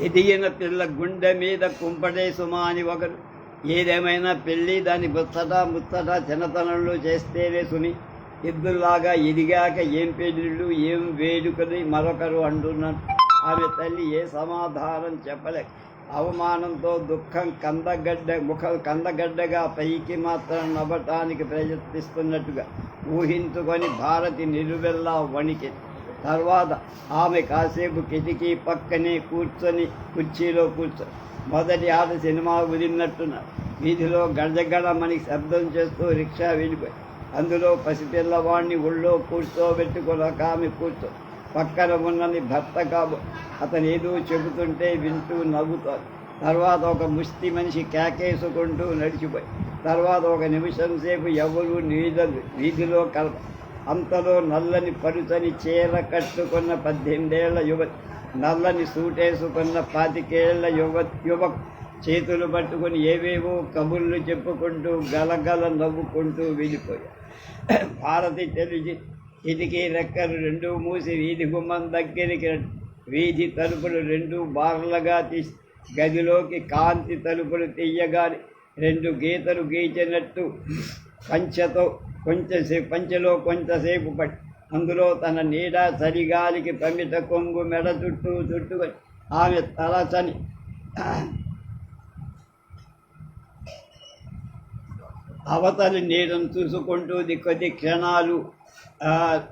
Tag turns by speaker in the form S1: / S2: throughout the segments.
S1: ఎదిగిన పిల్ల గుండె మీద కుంపటే సుమాని ఒకరు. ఏదేమైనా పెళ్ళి దాని ముచ్చట ముచ్చట చిన్నతనంలో చేస్తేనే సుని. ఇద్దరులాగా ఎదిగాక ఏం పెళ్ళిళ్ళు ఏం వేడుకని మరొకరు అంటున్నారు. ఆమె తల్లి ఏ సమాధానం చెప్పలే. అవమానంతో దుఃఖం కందగడ్డ ముఖం కందగడ్డగా పైకి మాత్రం నవ్వటానికి ప్రయత్నిస్తున్నట్టుగా ఊహించుకొని భారతి నిలువెల్లా వణికి. తర్వాత ఆమె కాసేపు కిటికీ పక్కనే కూర్చొని కుర్చీలో కూర్చొని మొదటి ఆట సినిమా వదిలినట్టున్నారు వీధిలో గడగడమని శబ్దం చేస్తూ రిక్షా వెళ్ళిపోయి అందులో పసిపిల్లవాడిని ఒళ్ళో కూర్చోబెట్టుకుని ఒక ఆమె కూర్చో పక్కన ఉన్నది భర్త కాబో అతను ఏదో చెబుతుంటే వింటూ నవ్వుతాడు. తర్వాత ఒక ముష్టి మనిషి కేకేసుకుంటూ నడిచిపోయి తర్వాత ఒక నిమిషం సేపు ఎవరు నీదలు వీధిలో కలప అంతలో నల్లని పరుచని చీర కట్టుకున్న పద్దెనిమిదేళ్ళ యువ నల్లని సూటేసుకున్న పాతికేళ్ళ యువ యువ చేతులు పట్టుకొని ఏవేవో కబుర్లు చెప్పుకుంటూ గలగల నవ్వుకుంటూ వెళ్ళిపోయారు భారతి తెలిసి కిటికీ రెక్కలు రెండు మూసి వీధి గుమ్మం దగ్గరికి వీధి తలుపులు రెండు బార్లగా తీసి గదిలోకి కాంతి తలుపులు తీయగాని రెండు గీతలు గీచినట్టు పంచతో కొంచెంసేపు పంచెలో కొంచెంసేపు పట్టి అందులో తన నీడ సరిగాలికి పమిట కొంగు మెడ చుట్టూ చుట్టుకొని ఆమె తల చని అవతలి నీడను చూసుకుంటూ కొద్ది క్షణాలు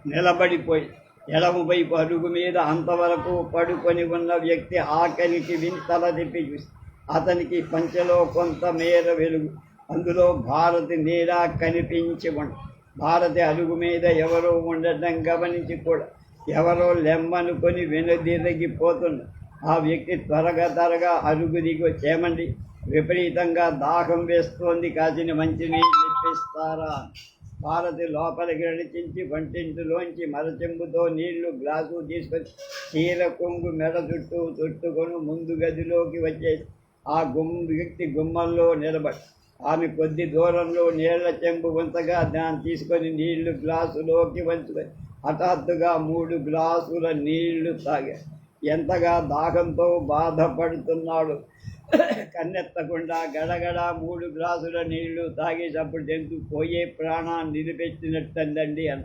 S1: నిలబడిపోయి ఎడము వైపు అరుగు మీద అంతవరకు పడుకొని ఉన్న వ్యక్తి ఆకలికి వింతల తిప్పి చూసి అతనికి పంచెలో కొంత మేర వెలుగు అందులో భారతి నీడ కనిపించి ఉండ భారతి అడుగు మీద ఎవరో ఉండటం గమనించి కూడా ఎవరో లెమ్మనుకొని వెనుదిరిగిపోతుంది. ఆ వ్యక్తి త్వరగా త్వరగా అరుగు దిగి వచ్చేమండి విపరీతంగా దాహం వేస్తోంది. కాచిన మంచినీళ్ళు ఇప్పిస్తారా? భారతి లోపలికి నడిచించి వంటింటిలోంచి మరచెంబుతో నీళ్ళు గ్లాసు తీసుకొని చీర కొంగు మెడ చుట్టూ చుట్టుకొని ముందు గదిలోకి వచ్చేసి ఆ గుమ్ వ్యక్తి గుమ్మంలో నిలబడి ఆమె కొద్ది దూరంలో నీళ్ళ చెంబు వంతగా దాన్ని తీసుకొని నీళ్ళు గ్లాసులోకి వంచుకొని హఠాత్తుగా మూడు గ్లాసుల నీళ్ళు తాగా. ఎంతగా దాహంతో బాధపడుతున్నాడు. కన్నెత్తకుండా గడగడ మూడు గ్లాసుల నీళ్ళు తాగేటప్పుడు జంతు పోయే ప్రాణాన్ని నిలిపెట్టినట్టండి అని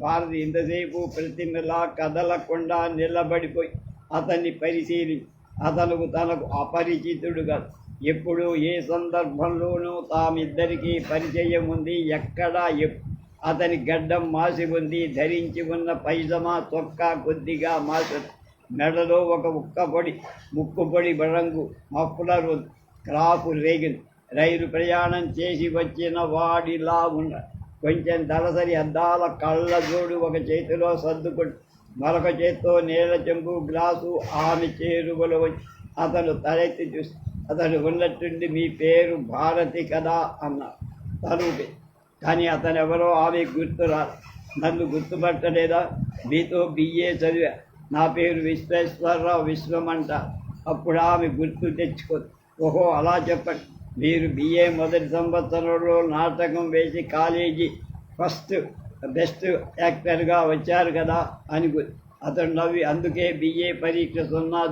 S1: భారతి ఇంతసేపు ప్రతిమలా కదలకుండా నిలబడిపోయి అతన్ని పరిశీలి. అతను తనకు అపరిచితుడు కాదు. ఎప్పుడు ఏ సందర్భంలోనూ తామిద్దరికీ పరిచయం ఉంది ఎక్కడ ఎప్ అతని గడ్డం మాసి ఉంది ధరించి ఉన్న పైజమా తొక్క కొద్దిగా మాసి మెడలో ఒక ఉక్కపొడి ముక్కుపొడి రంగు మఫ్లర్ క్రాపు రేగింది రైలు ప్రయాణం చేసి వచ్చిన వాడిలా ఉన్న కొంచెం దళసరి అద్దాల కళ్ళ జోడు ఒక చేతిలో సర్దుకుంటు మరొక చేత్తో నీళ్ళ చెంబు గ్లాసు ఆమె చేరువలో వచ్చి అతను తలెత్తి చూస్తాడు అతడు ఉన్నట్టుండి మీ పేరు భారతి కదా అన్నారు తనుపే కానీ అతను ఎవరో ఆమె గుర్తురా నన్ను గుర్తుపట్టలేదా? మీతో బిఏ చదివా. నా పేరు విశ్వేశ్వరరావు విశ్వమంట అప్పుడు ఆమె గుర్తు తెచ్చుకో. ఓహో అలా చెప్పండి. మీరు బిఏ మొదటి సంవత్సరంలో నాటకం వేసి కాలేజీ ఫస్ట్ బెస్ట్ యాక్టర్గా వచ్చారు కదా అని అతను నవ్వి. అందుకే బిఏ పరీక్ష సున్నా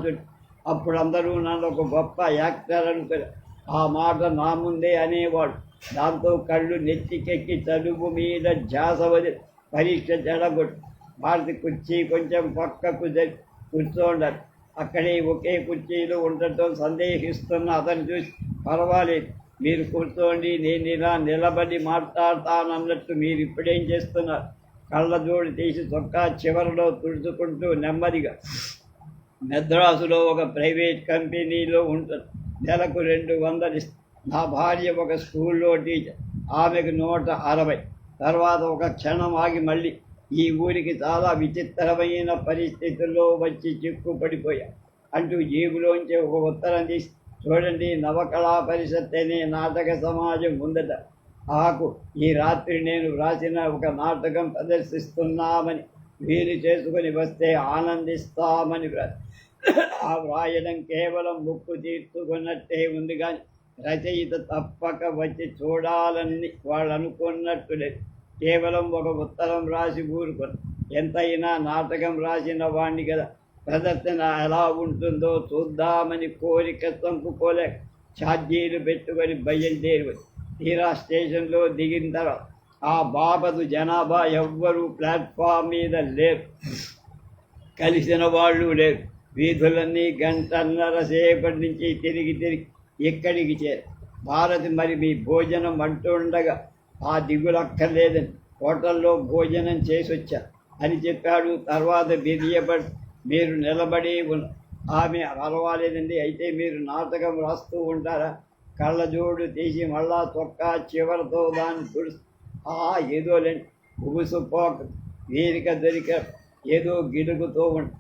S1: అప్పుడు అందరూ నన్ను ఒక గొప్ప యాక్టర్ అనుకుని ఆ మాట నా ముందే అనేవాడు. దాంతో కళ్ళు నెత్తికెక్కి చదువు మీద ధ్యాస వదిలి పరీక్ష జడగొట్టు. భారతి కుర్చీ కొంచెం పక్కకు కూర్చోండారు. అక్కడే ఒకే కుర్చీలో ఉండటం సందేహిస్తున్న అతను చూసి పర్వాలేదు మీరు కూర్చోండి నేను ఇలా నిలబడి మాట్లాడతానన్నట్టు మీరు ఇప్పుడేం చేస్తున్నారు? కళ్ళజోడు తీసి చొక్కా చివరిలో తుడుచుకుంటూ నెమ్మదిగా మెద్రాసులో ఒక ప్రైవేట్ కంపెనీలో ఉంటుంది నెలకు రెండు వందలు నా భార్య ఒక స్కూల్లో టీచర్ ఆమెకు నూట అరవై. తర్వాత ఒక క్షణం ఆగి మళ్ళీ ఈ ఊరికి చాలా విచిత్రమైన పరిస్థితుల్లో వచ్చి చిక్కుపడిపోయా. అంటూ జేబులోంచి ఒక ఉత్తరం తీసి చూడండి నవకళా పరిషత్ అనే నాటక సమాజం ఉందట. ఆకు ఈ రాత్రి నేను వ్రాసిన ఒక నాటకం ప్రదర్శిస్తున్నామని వీలు చేసుకుని వస్తే ఆనందిస్తామని ఆ వ్రాయడం కేవలం ముక్కు తీర్చుకున్నట్టే ఉంది కానీ రచయిత తప్పక వచ్చి చూడాలని వాళ్ళు అనుకున్నట్టు లేదు. కేవలం ఒక ఉత్తరం రాసి ఊరుకొని ఎంతైనా నాటకం రాసిన వాణ్ణి కదా. ప్రదర్శన ఎలా ఉంటుందో చూద్దామని కోరిక చంపుకోలేక ఛార్జీలు పెట్టుకొని బయలుదేరి తీరా స్టేషన్లో దిగిన తర్వాత ఆ బాబదు జనాభా ఎవ్వరూ ప్లాట్ఫామ్ మీద లేరు. కలిసిన వాళ్ళు లేరు. వీధులన్నీ గంటన్నర సేపటి నుంచి తిరిగి తిరిగి ఎక్కడికి చేరు? భారతి మరి మీ భోజనం అంటుండగా ఆ దిగులక్కర్లేదని హోటల్లో భోజనం చేసి వచ్చా అని చెప్పాడు. తర్వాత బిర్యబడి మీరు నిలబడి ఉన్న ఆమె పర్వాలేదండి అయితే మీరు నాటకం రాస్తూ ఉంటారా? కళ్ళజోడు తీసి మళ్ళా చొక్కా చివరితో దాన్ని తుడుస్తూ ఆ ఏదోలేండి ఉగుసుపోక వీరిక దొరిక ఏదో గిడుగుతూ ఉంటుంది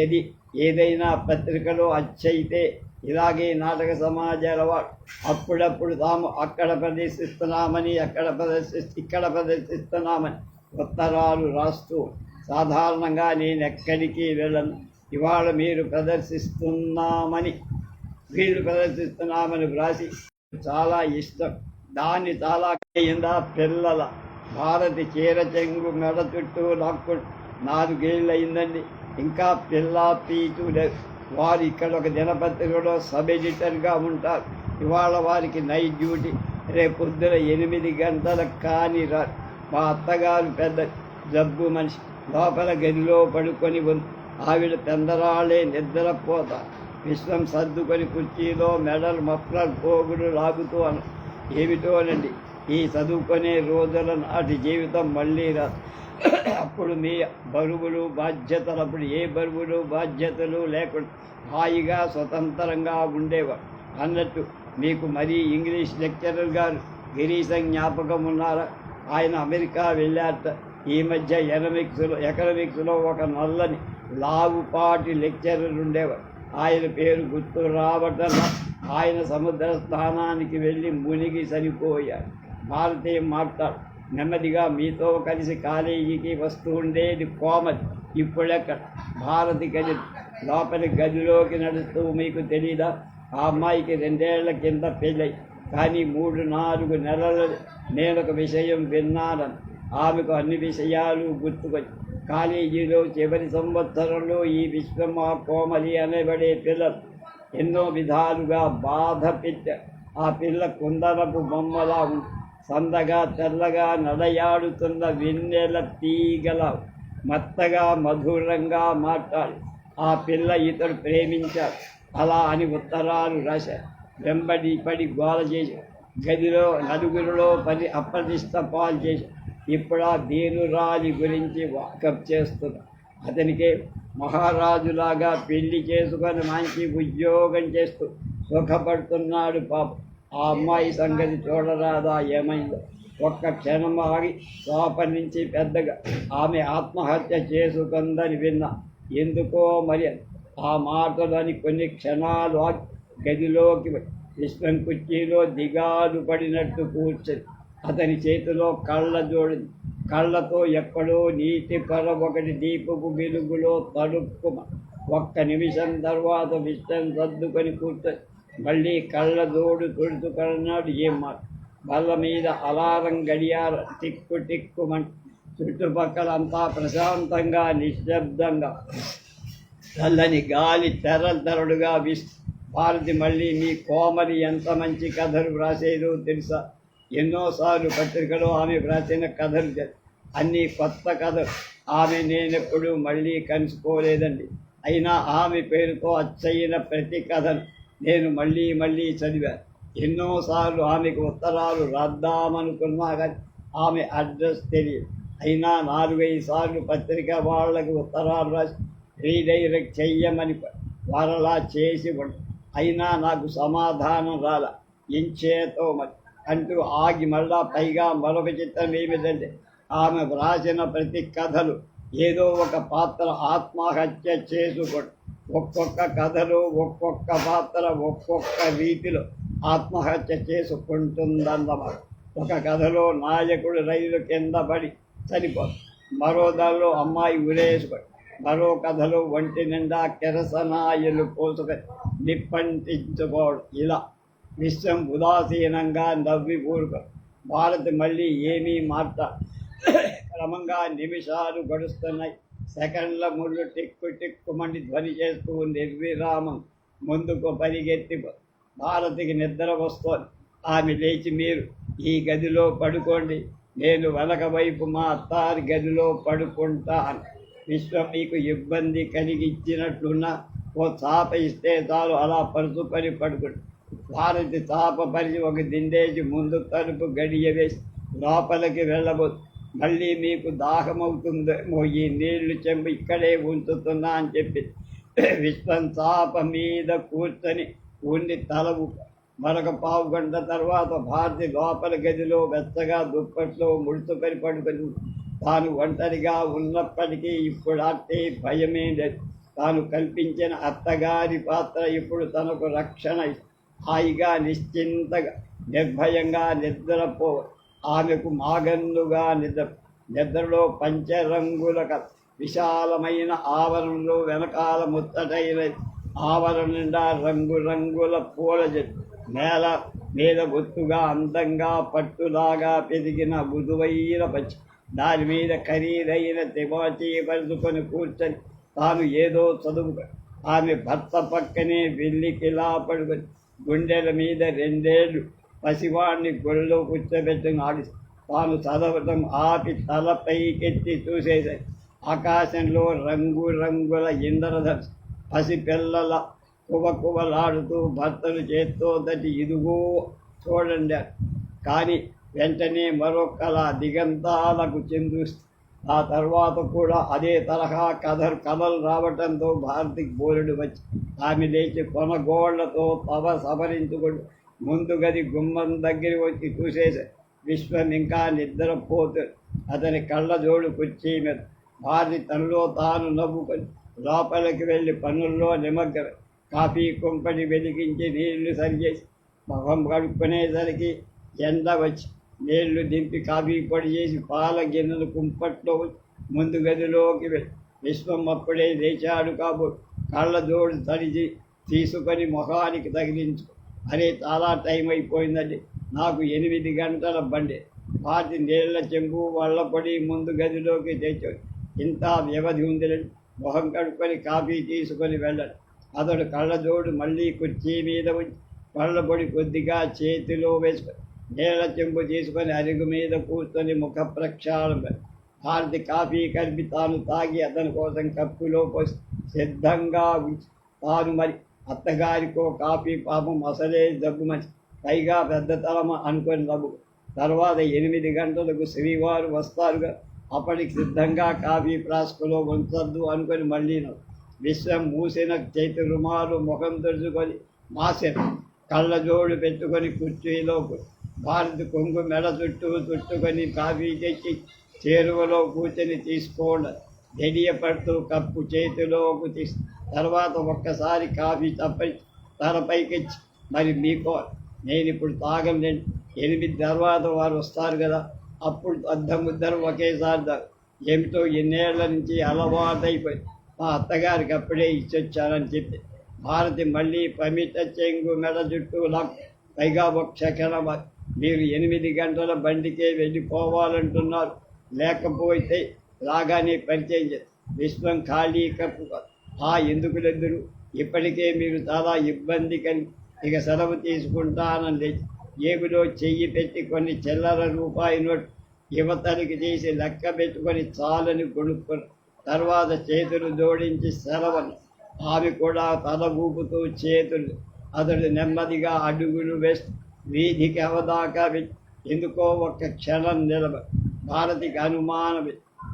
S1: ఏది ఏదైనా పత్రికలో అచ్చయితే ఇలాగే నాటక సమాజాల అప్పుడప్పుడు తాము అక్కడ ప్రదర్శిస్తున్నామని అక్కడ ప్రదర్శి ఇక్కడ ప్రదర్శిస్తున్నామని ఉత్తరాలు రాస్తూ సాధారణంగా నేను ఎక్కడికి వెళ్ళను. ఇవాళ మీరు ప్రదర్శిస్తున్నామని వీళ్ళు ప్రదర్శిస్తున్నామని వ్రాసి చాలా ఇష్టం. దాన్ని చాలా అయిందా పిల్లల భారతి చీర చెంగు మెడ చుట్టూ లాక్కు నాలుగేళ్ళయిందండి ఇంకా పిల్ల పీచు లేదు వారు ఇక్కడ ఒక దినపత్రికలో సబ్ ఎడిటర్గా ఉంటారు. ఇవాళ వారికి నైట్ డ్యూటీ. రేపు పొద్దున ఎనిమిది గంటలకు కానీ రా మా అత్తగారు పెద్ద జబ్బు మనిషి. లోపల గదిలో పడుకొని ఉంది ఆవిడ పెందరాళ్ళే నిద్రపోతారు విశ్వం సర్దుకొని కుర్చీలో మెడల్ మఫ్లర్ పోగుడు లాగుతూ అన ఏమిటోనండి? ఈ చదువుకునే రోజుల నాటి జీవితం మళ్ళీ రాదు అప్పుడు మీ బరువులు బాధ్యతలు అప్పుడు ఏ బరువులు బాధ్యతలు లేకుండా హాయిగా స్వతంత్రంగా ఉండేవారు. అన్నట్టు మీకు మరీ ఇంగ్లీష్ లెక్చరర్ గారు గిరీశం జ్ఞాపకం ఉన్నారా? ఆయన అమెరికా వెళ్ళారట. ఈ మధ్య ఎకనమిక్స్లో ఎకనమిక్స్లో ఒక నల్లని లావుపాటి లెక్చరర్ ఉండేవారు. ఆయన పేరు గుర్తు రావటం ఆయన సముద్ర స్థానానికి వెళ్ళి మునిగి చనిపోయారు. భారతీయం మాట్లాడు నెమ్మదిగా మీతో కలిసి కాలేజీకి వస్తూ ఉండేది కోమలి ఇప్పుడెక్కడ? భారతి గది లోపలి గదిలోకి నడుస్తూ మీకు తెలీదా? ఆ అమ్మాయికి రెండేళ్ళ కింద పెళ్ళై. కానీ మూడు నాలుగు నెలలు నేను ఒక విషయం విన్నాను. ఆమెకు అన్ని విషయాలు గుర్తుకొచ్చి కాలేజీలో చివరి సంవత్సరంలో ఈ విశ్వమ్మ కోమలి అనేబడే పిల్లలు ఎన్నో విధాలుగా బాధ పెట్టారు ఆ పిల్ల కుందరపు బొమ్మలా ఉంది. సందగా తెల్లగా నడయాడుతున్న వెన్నెల తీగల మత్తగా మధురంగా మాట్లాడు. ఆ పిల్ల ఇతడు ప్రేమించాడు. అలా అని ఉత్తరాలు రాశారు వెంబడి పడి గోల చేసి గదిలో నలుగురిలో పని అప్రతిష్ట పాలు చేసి ఇప్పుడు ఆ దీనురాలి గురించి వాకప్ చేస్తున్నా. అతనికే మహారాజులాగా పెళ్ళి చేసుకొని మంచి ఉద్యోగం చేస్తూ సుఖపడుతున్నాడు పాపం. ఆ అమ్మాయి సంగతి చూడరాదా ఏమైందో? ఒక్క క్షణం ఆగి లోపలి నుంచి పెద్దగా ఆమె ఆత్మహత్య చేసుకుందని విన్నా ఎందుకో మరి ఆ మాటలని కొన్ని క్షణాలు గదిలోకి పోయి విశ్వం కుర్చీలో దిగాలు పడినట్టు కూర్చొని అతని చేతిలో కళ్ళ జోడి కళ్ళతో ఎక్కడో నీటి పొర ఒకటి దీపపు వెలుగులో తడుక్కుమ ఒక్క నిమిషం తర్వాత విషయం సర్దుకొని కూర్చొని మళ్ళీ కళ్ళ జోడు తుడుచుకున్నాడు బల్ల మీద అలారం గడియార టిక్కు టిక్కుమంట చుట్టుపక్కలంతా ప్రశాంతంగా నిశ్శబ్దంగా. చల్లని గాలి తెరలు తెరడుగా విస్ భారతి మళ్ళీ మీ కోమలి ఎంత మంచి కథలు వ్రాసేదో తెలుసా? ఎన్నోసార్లు పత్రికలో ఆమె వ్రాసిన కథలు అన్నీ కొత్త కథలు ఆమె నేనెప్పుడు మళ్ళీ కలుసుకోలేదండి. అయినా ఆమె పేరుతో అచ్చయిన ప్రతి కథను నేను మళ్ళీ మళ్ళీ చదివాను. ఎన్నోసార్లు ఆమెకు ఉత్తరాలు రాద్దామనుకున్నా కానీ ఆమె అడ్రస్ తెలియదు. అయినా నాలుగైదు సార్లు పత్రిక వాళ్ళకి ఉత్తరాలు రాసి రీడైరెక్ట్ చెయ్యమని వారలా చేసి అయినా నాకు సమాధానం రాల. ఇంచేతో మరి? అంటూ ఆగి మళ్ళా పైగా మరొక చిత్రం ఏమిటంటే ఆమె వ్రాసిన ప్రతి కథలు ఏదో ఒక పాత్ర ఆత్మహత్య చేసుకోవడం ఒక్కొక్క కథలు ఒక్కొక్క పాత్ర ఒక్కొక్క రీతిలో ఆత్మహత్య చేసుకుంటుందన్నమాట. ఒక కథలో నాయకుడు రైలు కింద పడి చనిపోదు మరో దానిలో అమ్మాయి ఉరేసుకొని మరో కథలో ఒంటి నిండా కెరసనాయలు పోసుకొని నిప్పంటించుకోవడం ఇలా విశ్వం ఉదాసీనంగా నవ్వి ఊరుకో భారత్ మళ్ళీ ఏమీ మాట్లా క్రమంగా నిమిషాలు గడుస్తున్నాయి. సెకండ్ల ముళ్ళు టిక్కు టిక్కుమని ధ్వని చేస్తూ నిర్విరామం ముందుకు పరిగెత్తి భారతికి నిద్ర వస్తోంది. ఆమె లేచి మీరు ఈ గదిలో పడుకోండి. నేను వెనక వైపు మా అత్తారి గదిలో పడుకుంటాను. విశ్వం మీకు ఇబ్బంది కలిగించినట్లున్న ఓ చాప ఇస్తే చాలు అలా పరుచుకొని పడుకుంటు భారతి చాప పరిచి ఒక దిండేసి ముందు తలుపు గడియ వేసి లోపలికి వెళ్ళబోదు మళ్ళీ మీకు దాహమవుతుంది. ఈ నీళ్ళు చెంబు ఇక్కడే ఉంచుతున్నా అని చెప్పి విశ్వం చాప మీద కూర్చొని ఉండి తల మరొక పావు గంట తర్వాత భారతి లోపల గదిలో వెచ్చగా దుప్పట్లో ముడుచుకొని పడుకొని తాను ఒంటరిగా ఉన్నప్పటికీ ఇప్పుడు అట్టే భయమే లేదు. తాను కల్పించిన అత్తగారి పాత్ర ఇప్పుడు తనకు రక్షణ హాయిగా నిశ్చింతగా నిర్భయంగా నిద్రపో ఆమెకు మాగన్నుగా నిద్ర నిద్రలో పంచరంగుల విశాలమైన ఆవరణలో వెనకాల ముత్తటైన ఆవరణ నిండా రంగురంగుల పూల నేల మీద బొత్తుగా అందంగా పట్టులాగా పెరిగిన మృదువైన పచ్చి దాని మీద ఖరీదైన తివాచీ పరుచుకొని కూర్చొని తాను ఏదో చదువు ఆమె భర్త పక్కనే వెళ్ళికిలా పడుకొని గుండెల మీద రెండేళ్ళు పసివాడిని గొళ్ళో కూర్చోబెట్టడం ఆడి తాను చదవటం ఆపి తల పైకెత్తి చూసేసాయి ఆకాశంలో రంగు రంగుల ఇంద్రధ పసిపిల్లల కువకువలాడుతూ భర్తలు చేత్తో దటి ఇదిగో చూడండి కానీ వెంటనే మరొకలా దిగంతాలకు చెందు. ఆ తర్వాత కూడా అదే తరహా కథలు కథలు రావటంతో భారతికి బోలుడు వచ్చి ఆమె లేచి కొనగోళ్ళతో పవ సవరించుకుంటూ ముందు గది గుమ్మం దగ్గర వచ్చి చూసేసి విశ్వం ఇంకా నిద్రపోతు. అతని కళ్ళ జోడు కుర్చీ మీద భార్య తనలో తాను నవ్వుకొని లోపలికి వెళ్ళి పనుల్లో నిమగ్న కాఫీ కుంపని వెలిగించి నీళ్ళు సరిచేసి మొహం కడుక్కునేసరికి ఎండ వచ్చి నీళ్ళు దింపి కాఫీ పొడి చేసి పాల గిన్నెలు కుంపట్లో ముందు గదిలోకి వెళ్ళి విశ్వం అప్పుడే లేచాడు కాబోలు కళ్ళ జోడు తడిచి తీసుకొని మొహానికి తగిలించు అరే చాలా టైం అయిపోయిందండి. నాకు ఎనిమిది గంటల బండి. పాతి నీళ్ళ చెంబు వర్లపొడి ముందు గదిలోకి తెచ్చు ఇంత వ్యవధి ఉందిలండి మొహం కడుక్కొని కాఫీ తీసుకొని వెళ్ళండి అతడు కళ్ళజోడు మళ్ళీ కుర్చీ మీద ఉంచి కళ్ళ పొడి కొద్దిగా చేతిలో వేసుకొని నీళ్ళ చెంబు తీసుకొని అరుగు మీద కూర్చొని ముఖ ప్రక్షాళన భారతి కాఫీ కలిపి తాను తాగి అతని కోసం కప్పులో పోసి సిద్ధంగా ఉంచి తాను మరి అత్తగారికో కాఫీ పాపం అసలే జబ్బు మంచి. పైగా పెద్ద తలమ అనుకొని నవ్వు తర్వాత ఎనిమిది గంటలకు శ్రీవారు వస్తారుగా. అప్పటికి సిద్ధంగా కాఫీ ఫ్లాస్కులో ఉంచద్దు అనుకొని మళ్ళీ విశ్వం మూసిన చేతి రుమాలు ముఖం తెరుచుకొని మాసిన. కళ్ళజోడు పెట్టుకొని కుర్చీలో భారతి కొంగు మెడ చుట్టూ చుట్టుకొని కాఫీ తెచ్చి చేరువలో కూర్చొని తీసుకోండి. గడియపడుతూ కప్పు చేతిలోకి తీసి తర్వాత ఒక్కసారి కాఫీ తప్పని తలపైకెచ్చి మరి మీకో నేను ఇప్పుడు తాగలేను ఎనిమిది తర్వాత వారు వస్తారు కదా. అప్పుడు అద్దముద్దరు ఒకేసారి ఏమిటో ఎన్నేళ్ళ నుంచి అలవాటైపోయి మా అత్తగారికి అప్పుడే ఇచ్చొచ్చానని చెప్పి భారతి మళ్ళీ పమిత చెంగు మెడ జుట్టు పైగా ఒక క్షణం మీరు ఎనిమిది గంటల బండికే వెళ్ళిపోవాలంటున్నారు. లేకపోతే రాగానే పరిచయం చేస్తారు విశ్వం ఖాళీ కప్పు. ఆ ఎందుకు లెద్దరు ఇప్పటికే మీరు చాలా ఇబ్బంది కలిగి ఇక సెలవు తీసుకుంటానని లేచి జేబులో చెయ్యి పెట్టి కొన్ని చిల్లర రూపాయి నోట్ యువతనికి చేసి లెక్క పెట్టుకొని చాలని కొనుక్కొని తర్వాత చేతులు జోడించి సెలవని ఆమె కూడా తల ఊపుతూ చేతులు అతడు నెమ్మదిగా అడుగులు వేస్తూ వీధికి అవదాకా ఎందుకో ఒక్క క్షణం నిలబడి భారతికి అనుమానం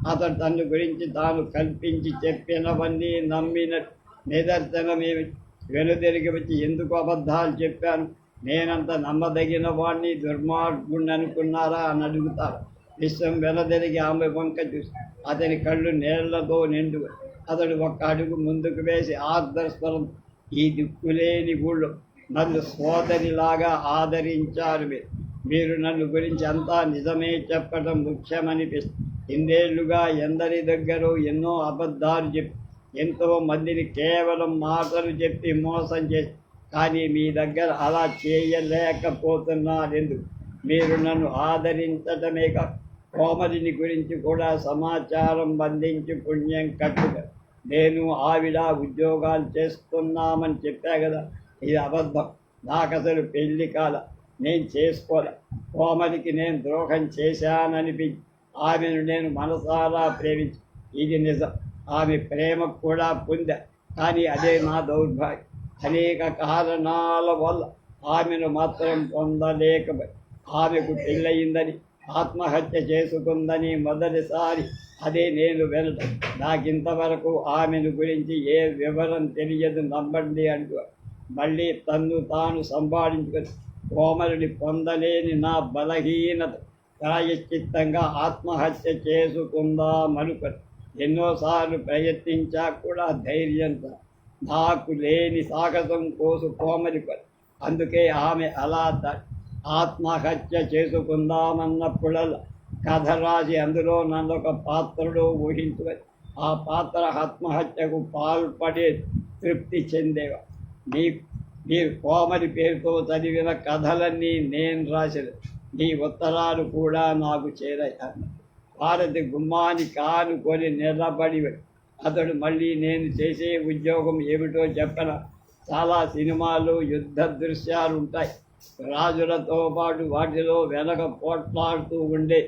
S1: అతడు తన గురించి తాను కల్పించి చెప్పినవన్నీ నమ్మిన నిదర్శనమేమి వెనుదిరిగి వచ్చి ఎందుకు అబద్ధాలు చెప్పాను? నేనంత నమ్మదగిన వాడిని దుర్మార్గుణ్ణి అనుకున్నారా అని అడుగుతారు విశ్వం వెనదిరిగి ఆమె వంక చూసి అతని కళ్ళు నీళ్ళతో నిండు అతడు ఒక్క అడుగు ముందుకు వేసి ఆర్ద్రస్వరం ఈ దిక్కులేని ఊళ్ళో నన్ను సోదరిలాగా ఆదరించారు మీరు. మీరు నన్ను గురించి అంతా నిజమే చెప్పడం ముఖ్యమనిపిస్తుంది. ఇన్నేళ్ళుగా ఎందరి దగ్గర ఎన్నో అబద్ధాలు చెప్పి ఎంతో మందిని కేవలం మాటలు చెప్పి మోసం చేసి కానీ మీ దగ్గర అలా చేయలేకపోతున్నారు ఎందుకు మీరు నన్ను ఆదరించటమే కాక కోమలిని గురించి కూడా సమాచారం బంధించి పుణ్యం కట్టుక నేను ఆవిడ ఉద్యోగాలు చేస్తున్నామని చెప్పా కదా ఇది అబద్ధం. నాకు అసలు పెళ్ళి కాల నేను చేసుకోలే. కోమలికి నేను ద్రోహం చేశాననిపించి ఆమెను నేను మనసారా ప్రేమించి. ఇది నిజం. ఆమె ప్రేమ కూడా పొందా. కానీ అదే నా దౌర్భాగ్యం. అనేక కారణాల వల్ల ఆమెను మాత్రం పొందలేక ఆమెకు పెళ్ళయిందని ఆత్మహత్య చేసుకుందని మొదటిసారి అదే నేను వెళ్ళటం నాకింతవరకు ఆమెను గురించి ఏ వివరం తెలియదు నమ్మండి అంటూ మళ్ళీ తన్ను తాను సంపాదించుకొని కోమలుని పొందలేని నా బలహీనత ప్రాయశ్చిత్తంగా ఆత్మహత్య చేసుకుందామనుకొని ఎన్నోసార్లు ప్రయత్నించా కూడా ధైర్యంతో నాకు లేని సాగసం కోసు కోమలి అందుకే ఆమె అలా ద- ఆత్మహత్య చేసుకుందామన్నప్పుడల్లా కథ రాసి అందులో నన్ను ఒక పాత్రలో ఊహించుకొని ఆ పాత్ర ఆత్మహత్యకు పాల్పడే తృప్తి చెందేవా. మీ మీరు కోమలి పేరుతో చదివిన కథలన్నీ నేను రాసిన నీ ఉత్తరాలు కూడా నాకు చేరాయి భారతి గుమ్మాని కానుకొని నిలబడి అతడు మళ్ళీ నేను చేసే ఉద్యోగం ఏమిటో చెప్పన చాలా సినిమాలు యుద్ధ దృశ్యాలు ఉంటాయి రాజులతో పాటు వాటిలో వెనక పోట్లాడుతూ ఉండే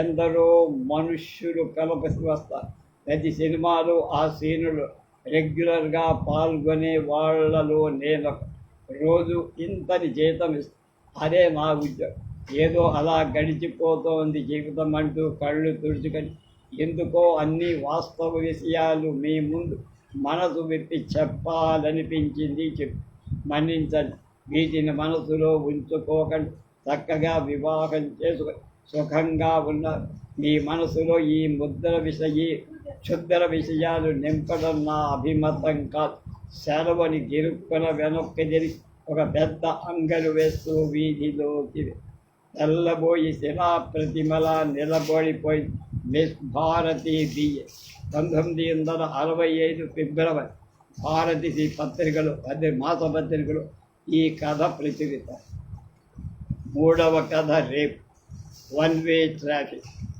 S1: ఎందరో మనుష్యులు కలపసి వస్తారు. ప్రతి సినిమాలో ఆ సీనులు రెగ్యులర్గా పాల్గొనే వాళ్ళలో నేను రోజు ఇంతని జీతం ఇస్తా. అదే నా ఉద్యోగం. ఏదో అలా గడిచిపోతోంది జీవితం అంటూ కళ్ళు తుడుచుకొని. ఎందుకో అన్ని వాస్తవ విషయాలు మీ ముందు మనసు విప్పి చెప్పాలనిపించింది చెప్పు. మన్నించండి. వీటిని మనసులో ఉంచుకోకండి. చక్కగా వివాహం చేసుకొని సుఖంగా ఉన్నారు. మీ మనసులో ఈ ముద్ర విషయ క్షుద్ర విషయాలు నింపడం నా అభిమతం కాదు. సెలవుని గిరుక్కున వెనక్కి తిరిగి ఒక పెద్ద అంగలు వేస్తూ వీధిలోకి తెల్లబోయి శిలా ప్రతిమల నిలబడిపోయి మిస్ భారతీ బియ్య పంతొమ్మిది వందల అరవై ఐదు ఫిబ్రవరి భారతి పత్రికలు అదే మాస పత్రికలు ఈ కథ ప్రచురిత. మూడవ కథ రేపు. One way traffic.